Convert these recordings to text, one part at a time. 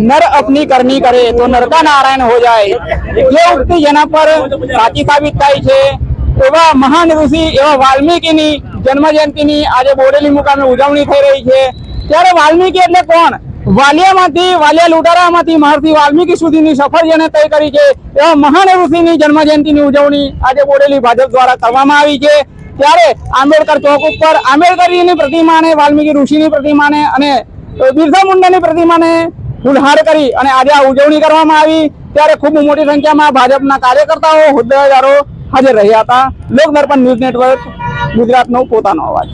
नर अपनी करनी करे तो नर का नारायण हो જાય એ ઉક્તિ જેના પર સાચી સાબિત થાય છે એવા મહાન ઋષિ એવા વાલ્મીકીની જન્મ જયંતિની આજે બોડેલી મુકામે ઉજવણી થઈ રહી છે ત્યારે વાલ્મીકી એટલે કોણ વાલિયામાંથી વાલિયા લૂંટારામાંથી મહર્ષિ વાલ્મીકી સુધીની સફર જેને તય કરી છે એવા મહાન ઋષિની જન્મ જયંતિની ઉજવણી આજે બોડેલી ભાજપ દ્વારા કરવામાં આવી છે ત્યારે આંબેડકર ચોક ઉપર આંબેડકરની પ્રતિમાને વાલ્મીકી ઋષિની પ્રતિમાને અને બિરસા મુંડાની પ્રતિમાને ફૂલહાર કરી અને આજે આ ઉજવણી કરવામાં આવી. ત્યારે ખૂબ મોટી સંખ્યામાં ભાજપના કાર્યકર્તાઓ, હોદ્દેદારો હાજર રહ્યા હતા. લોકદર્પણ ન્યૂઝ નેટવર્ક, ગુજરાતનો પોતાનો અવાજ.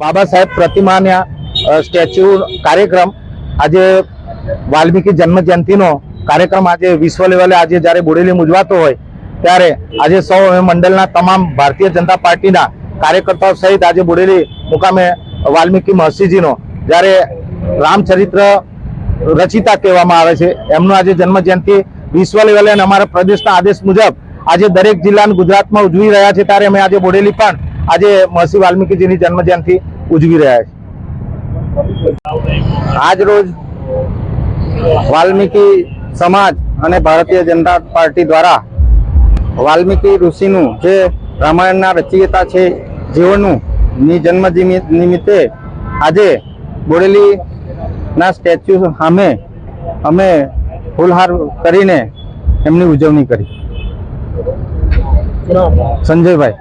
બાબા સાહેબ પ્રતિમાના સ્ટેચ્યુ, કાર્યક્રમ આજે વાલ્મીકી જન્મ જયંતિનો કાર્યક્રમ આજે વિશ્વ લેવલે આજે જ્યારે બોડેલી ઉજવાતો હોય, ત્યારે આજે સૌ મંડળના તમામ ભારતીય જનતા પાર્ટીના કાર્યકર્તાઓ સહિત આજે બોડેલી મુકામે વાલ્મીકી મહર્ષિજીનો, જ્યારે રામચરિત્ર રચિતા કહેવામાં આવે છે. એમનો આજે જન્મ જયંતિ વિશ્વ લેવલે અને અમારા પ્રદેશના આદેશ મુજબ આજે દરેક જિલ્લા ગુજરાતમાં ઉજવી રહ્યા છે ત્યારે અમે આજે બોડેલી પણ આજે મહર્ષિ વાલ્મીકીજીની જન્મજયંતિ ઉજવી રહ્યા છે. આજ રોજ વાલ્મીકી સમાજ અને ભારતીય જનતા પાર્ટી દ્વારા વાલ્મીકી ઋષિનું જે રામાયણના રચયિતા છે જેઓનું ની જન્મ નિમિત્તે આજે બોડેલીના સ્ટેચ્યુ સામે અમે ફૂલહાર કરીને એમની ઉજવણી કરી. સંજયભાઈ.